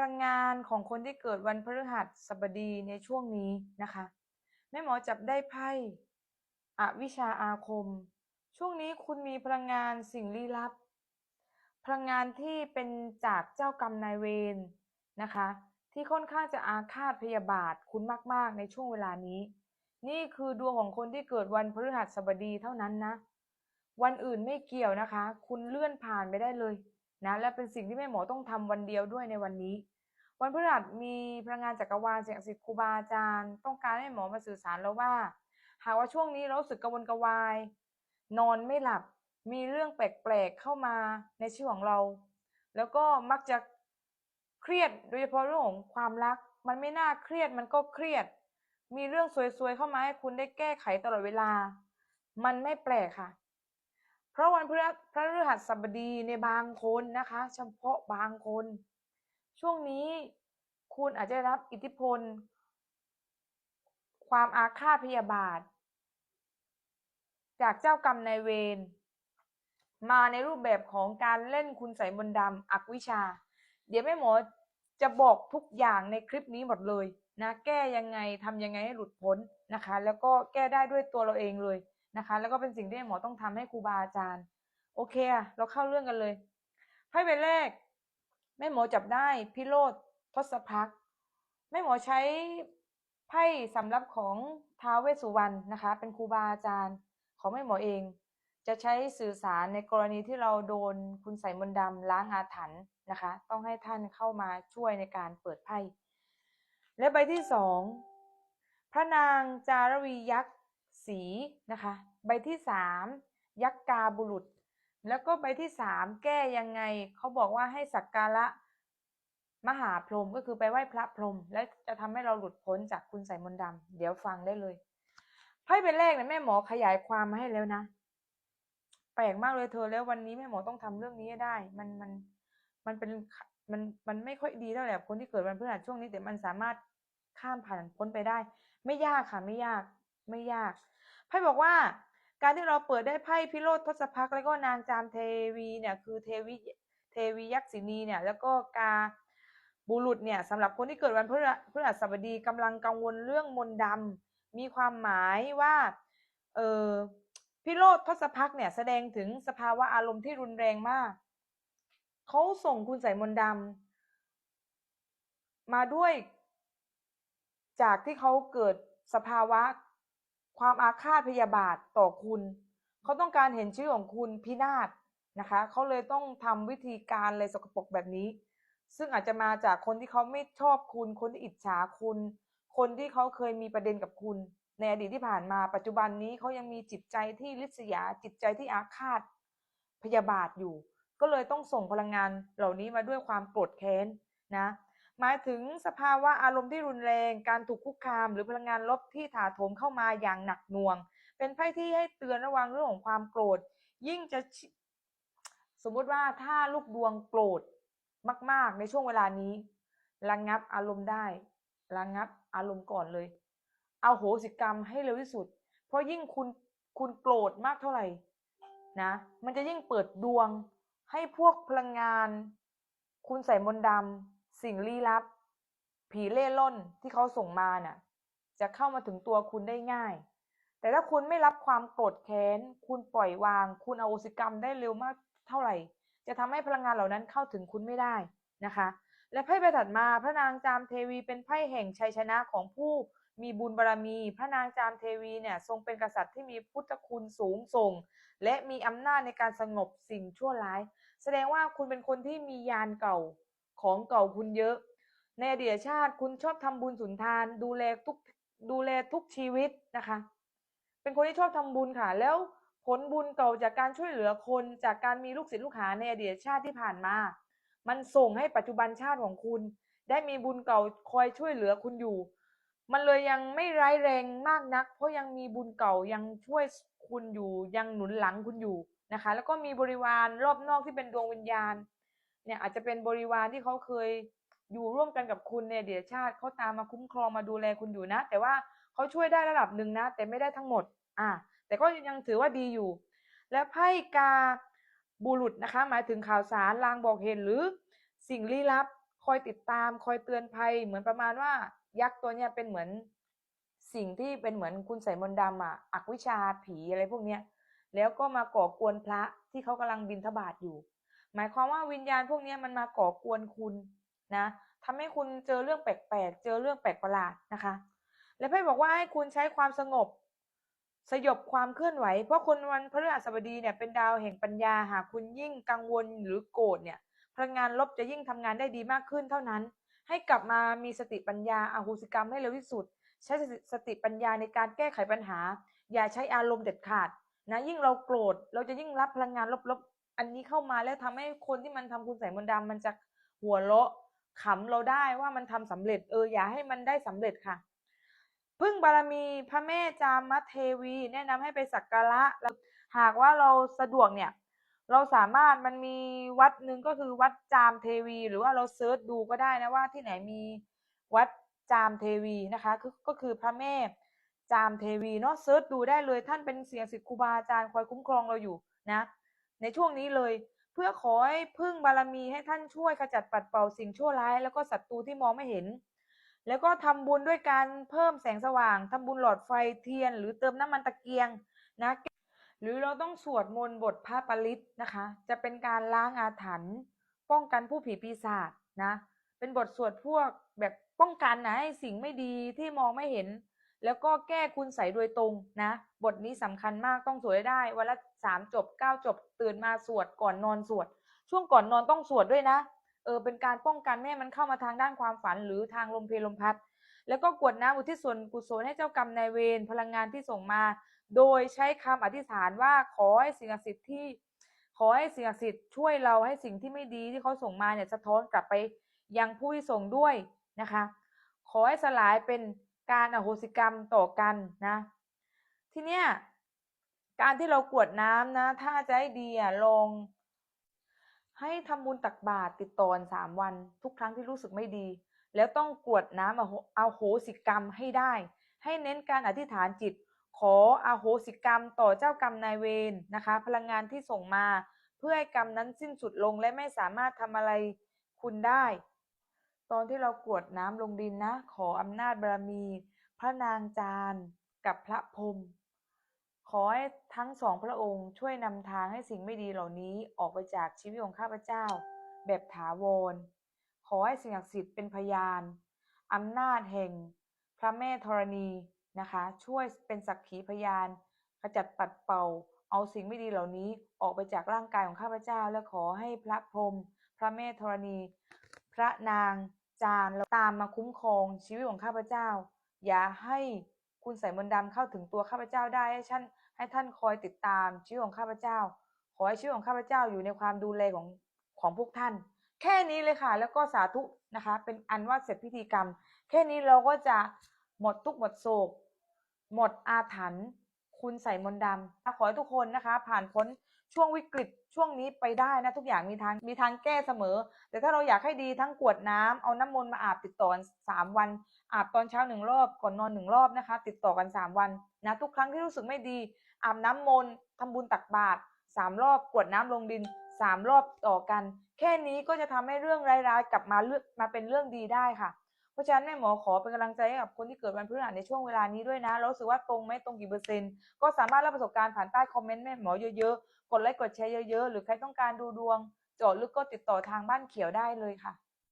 พลังงานของคนที่เกิดวันพฤหัสบดีในช่วงนี้นะคะ แม่หมอจับได้ไพ่อวิชาอาคม ช่วงนี้คุณมีพลังงานสิ่งลี้ลับ พลังงานที่เป็นจากเจ้ากรรมนายเวรนะคะ ที่ค่อนข้างจะอาฆาตพยาบาทคุณมาก ๆ ในช่วงเวลานี้ นี่คือดวงของคนที่เกิดวันพฤหัสบดีเท่านั้นนะ วันอื่นไม่เกี่ยวนะคะ คุณเลื่อนผ่านไปได้เลย นะและเป็นสิ่งที่แม่หมอต้องทำวันเดียวด้วยในวันนี้ วันพฤหัสมีพลังงานจักรวาลเสียงสิทธิ์ครูบาอาจารย์ต้องการให้หมอมาสื่อสารแล้วว่า หากว่าช่วงนี้เราสึกกระวนกระวาย นอนไม่หลับมีเรื่องแปลกๆเข้ามาในชีวิตของเรา แล้วก็มักจะเครียดโดยเฉพาะเรื่องของความรัก มันไม่น่าเครียดมันก็เครียด มีเรื่องซวยๆเข้ามาให้คุณได้แก้ไขตลอดเวลา มันไม่แปลกค่ะ เพราะวันพฤหัสพระฤหัสบดีในบางคนนะคะ เฉพาะบางคน ช่วงนี้คุณอาจจะได้รับอิทธิพล ความอาฆาตพยาบาท จากเจ้ากรรมนายเวรมาในรูปแบบของการเล่นคุณใส่มนดำอักวิชา เดี๋ยวแม่หมอจะบอกทุกอย่างในคลิปนี้หมดเลยนะ แก้ยังไงทำยังไงให้หลุดพ้นนะคะ แล้วก็แก้ได้ด้วยตัวเราเองเลย นะคะ แล้วก็เป็นสิ่งที่หมอต้องทำให้ครูบาอาจารย์ โอเคอะเราเข้าเรื่องกันเลยไพ่ใบแรก แม่หมอจับได้พิโรธทศพักแม่หมอใช้ไพ่สำรับของท้าวเวสสุวรรณนะคะ เป็นครูบาอาจารย์ของแม่หมอเอง จะใช้สื่อสารในกรณีที่เราโดนคุณใส่มนดำล้างอาถรรพ์นะคะ ต้องให้ท่านเข้ามาช่วยในการเปิดไพ่และใบที่สองพระนางจารวียักษ์ สีนะคะ ใบที่สามยักษ์กาบุรุษ แล้วก็ใบที่สามแก้ยังไงเขาบอกว่าให้สักการะมหาพรหมก็คือไปไหว้พระพรหมและจะทำให้เราหลุดพ้นจากคุณใส่มนต์ดำเดี๋ยวฟังได้เลยไพ่เป็นเลขเนี่ยแม่หมอขยายความมาให้แล้วนะแปลกมากเลยเธอแล้ววันนี้แม่หมอต้องทำเรื่องนี้ให้ได้ มันมันมันเป็นมันมันไม่ค่อยดีเท่าไหร่คนที่เกิดวันพฤหัสช่วงนี้แต่มันสามารถข้ามผ่านพ้นไปได้ ไม่ยากค่ะไม่ยากไม่ยาก ไพ่บอกว่าการที่เราเปิดได้ไพ่พิโรธทศพักแล้วก็นางจามเทวีเนี่ยคือเทวีเทวียักษินีเนี่ยแล้วก็กาบุรุษเนี่ยสำหรับคนที่เกิดวันพฤหัสพฤหัสบดีกำลังกังวลเรื่องมนต์ดำมีความหมายว่าเออพิโรธทศพักเนี่ยแสดงถึงสภาวะอารมณ์ที่รุนแรงมากเขาส่งคุณใส่มนต์ดำมาด้วย จากที่เขาเกิดสภาวะ ความอาฆาตพยาบาทต่อคุณ เขาต้องการเห็นชื่อของคุณพินาศนะคะ เขาเลยต้องทำวิธีการเลยสกปรกแบบนี้ ซึ่งอาจจะมาจากคนที่เขาไม่ชอบคุณ คนที่อิจฉาคุณ คนที่เขาเคยมีประเด็นกับคุณ ในอดีตที่ผ่านมา ปัจจุบันนี้เขายังมีจิตใจที่ริษยา จิตใจที่อาฆาตพยาบาทอยู่ ก็เลยต้องส่งพลังงานเหล่านี้มาด้วยความโกรธแค้นนะ หมายถึงสภาวะอารมณ์ที่รุนแรง การถูกคุกคาม หรือพลังงานลบที่ถาโถมเข้ามาอย่างหนักหน่วง เป็นไพ่ที่ให้เตือนระวังเรื่องของความโกรธ ยิ่งจะสมมุติว่าถ้าลูกดวงโกรธมาก ๆ ในช่วงเวลานี้ระงงับอารมณ์ได้ระงงับอารมณ์ก่อนเลย เอาโหสิกรรมให้เร็วที่สุด เพราะยิ่งคุณคุณโกรธมากเท่าไหร่นะ มันจะยิ่งเปิดดวงให้พวกพลังงาน คุณใส่มนต์ดำ สิ่งลี้ลับ ผีเล่ร่อนที่เขาส่งมาน่ะ จะเข้ามาถึงตัวคุณได้ง่าย แต่ถ้าคุณไม่รับความโกรธแค้น คุณปล่อยวาง คุณเอาโอสิกรรมได้เร็วมากเท่าไหร่ จะทำให้พลังงานเหล่านั้นเข้าถึงคุณไม่ได้นะคะ และไพ่ใบถัดมาพระนางจามเทวีเป็นไพ่แห่งชัยชนะของผู้มีบุญบารรมี พระนางจามเทวีเนี่ยทรงเป็นกษัตริย์ที่มีพุทธคุณสูงส่ง และมีอำนาจในการสงบสิ่งชั่วร้าย แสดงว่าคุณเป็นคนที่มียานเก่า ของเก่าคุณเยอะ ในอดีตชาติคุณชอบทำบุญสุนทาน ดูแลทุกดูแลทุกชีวิตนะคะ เป็นคนที่ชอบทำบุญค่ะ แล้วผลบุญเก่าจากการช่วยเหลือคนจากการมีลูกศิษย์ลูกหาในอดีตชาติที่ผ่านมา มันส่งให้ปัจจุบันชาติของคุณ ได้มีบุญเก่าคอยช่วยเหลือคุณอยู่ มันเลยยังไม่ร้ายแรงมากนัก เพราะยังมีบุญเก่ายังช่วยคุณอยู่ ยังหนุนหลังคุณอยู่นะคะ แล้วก็มีบริวารรอบนอกที่เป็นดวงวิญญาณ เนี่ยอาจจะเป็นบริวารที่เขาเคยอยู่ร่วมกันกับคุณในอดีตชาติเขาตามมาคุ้มครองมาดูแลคุณอยู่นะ แต่ว่าเขาช่วยได้ระดับหนึ่งนะ แต่ไม่ได้ทั้งหมด อ่า แต่ก็ยังถือว่าดีอยู่ และไพ่กาบุรุษนะคะ หมายถึงข่าวสารลางบอกเหตุหรือสิ่งลี้ลับขอยติดตามคอยเตือนภัย เหมือนประมาณว่ายักษ์ตัวเนี้ยเป็นเหมือนสิ่งที่เป็นเหมือนคุณไสยมนต์ดำอะอักวิชชาผีอะไรพวกเนี้ยแล้วก็มาก่อกวนพระที่เขากำลังบิณฑบาตอยู่ หมายความว่าวิญญาณพวกนี้มันมาก่อกวนคุณนะทำให้คุณเจอเรื่องแปลกๆ เจอเรื่องแปลกประหลาดนะคะ และไพ่บอกว่าให้คุณใช้ความสงบ สยบความเคลื่อนไหว เพราะคุณวันพฤหัสบดีเนี่ยเป็นดาวแห่งปัญญา หากคุณยิ่งกังวลหรือโกรธเนี่ยพลังงานลบจะยิ่งทำงานได้ดีมากขึ้นเท่านั้น ให้กลับมามีสติปัญญาอาโหสิกรรมให้เร็วที่สุด ใช้สติปัญญาในการแก้ไขปัญหา อย่าใช้อารมณ์เด็ดขาดนะยิ่งเราโกรธเราจะยิ่งรับพลังงานลบ อันนี้เข้ามาแล้วทำให้คนที่มันทำคุณใส่มนต์ดำมันจะหัวเราะขำเราได้ว่ามันทำสำเร็จเอออย่าให้มันได้สำเร็จค่ะ พึ่งบารมีพระแม่จามเทวี แนะนำให้ไปสักการะแล้วหากว่าเราสะดวกเนี่ยเราสามารถมันมีวัดหนึ่งก็คือวัดจามเทวี หรือว่าเราเซิร์ชดูก็ได้นะว่าที่ไหนมีวัดจามเทวีนะคะก็คือพระแม่จามเทวีเนาะเซิร์ชดูได้เลยท่านเป็นเสียงศิษย์ครูบาอาจารย์คอยคุ้มครองเราอยู่นะ ในช่วงนี้เลย เพื่อขอให้พึ่งบารมีให้ท่านช่วยขจัดปัดเป่าสิ่งชั่วร้าย แล้วก็ศัตรูที่มองไม่เห็น แล้วก็ทำบุญด้วยการเพิ่มแสงสว่างทำบุญหลอดไฟเทียน หรือเติมน้ำมันตะเกียงนะหรือเราต้องสวดมนต์บทพระปริตนะคะ จะเป็นการล้างอาถรรพ์ป้องกันผู้ผีปีศาจนะ เป็นบทสวดพวกแบบป้องกันนะให้สิ่งไม่ดีที่มองไม่เห็น แล้วก็แก้คุณใสยโดยตรงนะ บทนี้สำคัญมากต้องสวดให้ได้ วันละสามจบเก้าจบ ตื่นมาสวดก่อนนอนสวด ช่วงก่อนนอนต้องสวดด้วยนะ เออเป็นการป้องกันไม่ให้มันเข้ามาทางด้านความฝันหรือทางลมเพลลมพัด แล้วก็กวดน้ำอุทิศส่วนกุศลให้เจ้ากรรมนายเวรพลังงานที่ส่งมา โดยใช้คำอธิษฐานว่าขอให้สิ่งศักดิ์สิทธิ์ที่ ขอให้สิ่งศักดิ์สิทธิ์ช่วยเราให้สิ่งที่ไม่ดีที่เขาส่งมาเนี่ยสะท้อนกลับไปยังผู้ที่ส่งด้วยนะคะ ขอให้สลายเป็น การอโหสิกรรมต่อกันนะ ทีเนี้ยการที่เรากวดน้ำนะ ถ้าจะให้ดีอะลองให้ทำบุญตักบาตรติดต่อนสามวัน ทุกครั้งที่รู้สึกไม่ดี แล้วต้องกวดน้ำอโหอโหสิกรรมให้ได้ ให้เน้นการอธิษฐานจิต ขออโหสิกรรมต่อเจ้ากรรมนายเวรนะคะ พลังงานที่ส่งมา เพื่อให้กรรมนั้นสิ้นสุดลงและไม่สามารถทำอะไรคุณได้ ตอนที่เรากรวดน้ำลงดินนะ ขออำนาจบารมี พระนางจาร์กับพระพรหมขอให้ทั้งสองพระองค์ช่วยนำทางให้สิ่งไม่ดีเหล่านี้ออกไปจากชีวิตของข้าพเจ้า แบบถาวร ขอให้สิ่งศักดิ์สิทธิ์เป็นพยานอำนาจแห่ง พระแม่ธรณีนะคะ ช่วยเป็นสักขีพยานขจัดปัดเป่า เอาสิ่งไม่ดีเหล่านี้ออกไปจากร่างกายของข้าพเจ้า และขอให้พระพรหมพระแม่ธรณี พระนาง จารย์แล้วตามมาคุ้มครองชีวิตของข้าพเจ้า อย่าให้คุณใส่มนต์ดำเข้าถึงตัวข้าพเจ้าได้ให้ท่านให้ท่านคอยติดตามชีวิตของข้าพเจ้า ขอให้ชีวิตของข้าพเจ้าอยู่ในความดูแลของของพวกท่าน แค่นี้เลยค่ะ แล้วก็สาธุนะคะ เป็นอันว่าเสร็จพิธีกรรม แค่นี้เราก็จะหมดทุกหมดโศก หมดอาถรรพ์คุณใส่มนต์ดำขอให้ทุกคนนะคะ ผ่านพ้น ช่วงวิกฤตช่วงนี้ไปได้นะทุกอย่างมีทางมีทางแก้เสมอ แต่ถ้าเราอยากให้ดีทั้งกวดน้ำเอาน้ำมนต์มาอาบติดต่อกันสามวัน อาบตอนเช้าหนึ่งรอบก่อนนอนหนึ่งรอบนะคะ ติดต่อกันสามวันนะทุกครั้งที่รู้สึกไม่ดี อาบน้ำมนต์ทำบุญตักบาตรสามรอบกวดน้ำลงดินสามรอบต่อกัน แค่นี้ก็จะทำให้เรื่องร้ายๆ กลับมาเลือกมาเป็นเรื่องดีได้ค่ะเพราะฉะนั้นแม่หมอขอเป็นกำลังใจให้กับคนที่เกิดวันพฤหัสในช่วงเวลานี้ด้วยนะแล้วรู้สึกว่าตรงไหมตรงกี่เปอร์เซ็นต์ก็สามารถเล่าประสบการณ์ผ่านใต้คอมเมนต์แม่หมอเยอะๆ กดไลค์กดแชร์เยอะๆ หรือใครต้องการดูดวงเจาะลึกก็ติดต่อทางบ้านเขียวได้เลยค่ะ